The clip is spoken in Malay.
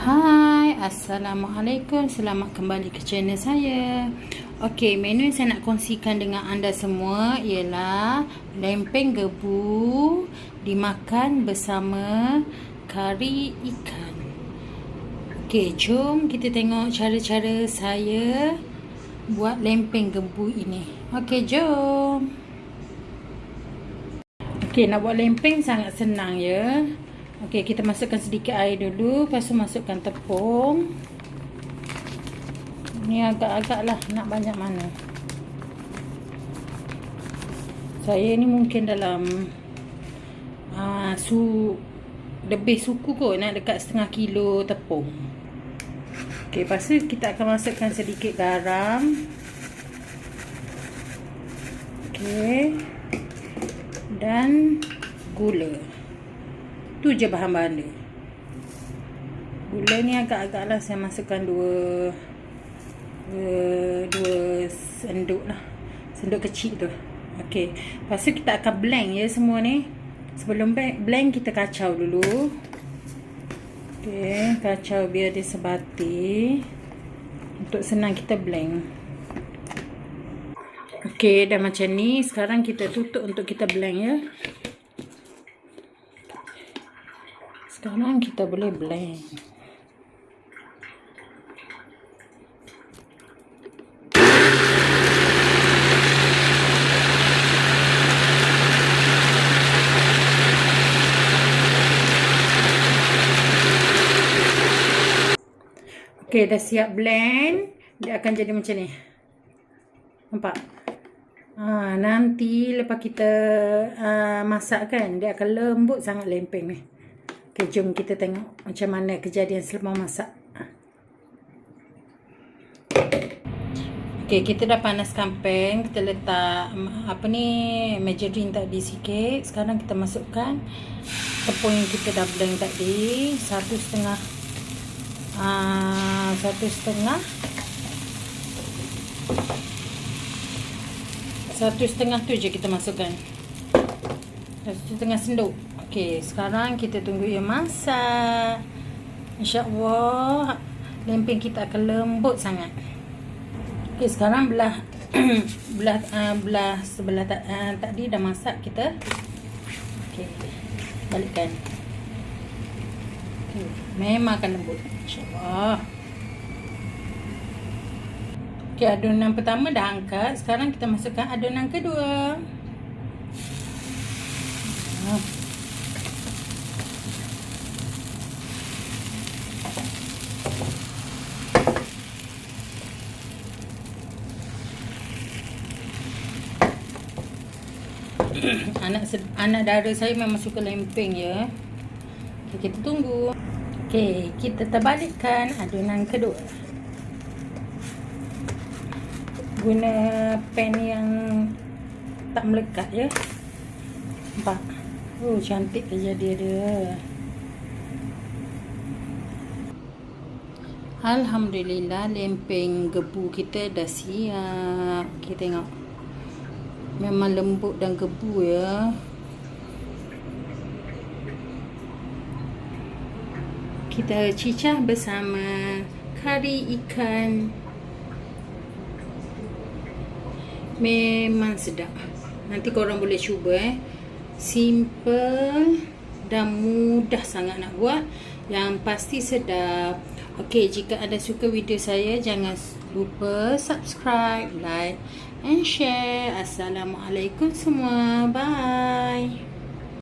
Hai, Assalamualaikum. Selamat kembali ke channel saya. Okey, menu yang saya nak kongsikan dengan anda semua ialah lempeng gebu dimakan bersama kari ikan. Okey, jom kita tengok cara-cara saya buat lempeng gebu ini. Okey, jom. Okey, nak buat lempeng sangat senang ya. Okey, kita masukkan sedikit air dulu. Lepas tu masukkan tepung. Ni agak-agak lah nak banyak mana. Saya ni mungkin dalam uh, su lebih suku kot nak dekat setengah kilo tepung. Okey, lepas tu kita akan masukkan sedikit garam. Okey. Dan gula. Tu je bahan-bahan dia. Gula ni agak-agak lah saya masukkan dua, dua, dua senduk lah. Senduk kecil tu. Okey. Lepas tu kita akan blend ya semua ni. Sebelum blend kita kacau dulu. Okey. Kacau biar dia sebati. Untuk senang kita blend. Okey. Dah macam ni. Sekarang kita tutup untuk kita blend ya. Sekarang kita boleh blend. Okey, dah siap blend. Dia akan jadi macam ni. Nampak? Ha, nanti lepas kita uh, masak kan, dia akan lembut sangat lempeng ni. Okay, jom kita tengok macam mana kejadian selepas masak. Okay, kita dah panaskan pan. Kita letak apa ni margarine tadi sikit. Sekarang kita masukkan tepung yang kita dah blend tadi. Satu setengah. Uh, satu setengah. Satu setengah tu je kita masukkan. Satu setengah sendok. Okey, sekarang kita tunggu ia masak. Insya-Allah lempeng kita akan lembut sangat. Okey, sekarang belah belah uh, belah sebelah uh, tadi dah masak kita. Okey. Balikkan. Okey, memang akan lembut insya-Allah. Okey, adunan pertama dah angkat. Sekarang kita masukkan adunan kedua. Uh. anak anak dara saya memang suka lempeng ya. Okay, kita tunggu. Okey, kita terbalikkan adunan kedua. Guna pen yang tak melekat ya. Nampak? Oh, cantik kerja dia dia. Alhamdulillah lempeng gebu kita dah siap. Kita tengok. Memang lembut dan gebu ya. Kita cicah bersama kari ikan. Memang sedap. Nanti korang boleh cuba eh. Simple dan mudah sangat nak buat. Yang pasti sedap. Okey, jika anda suka video saya, jangan lupa subscribe, like and share. Assalamualaikum semua. Bye.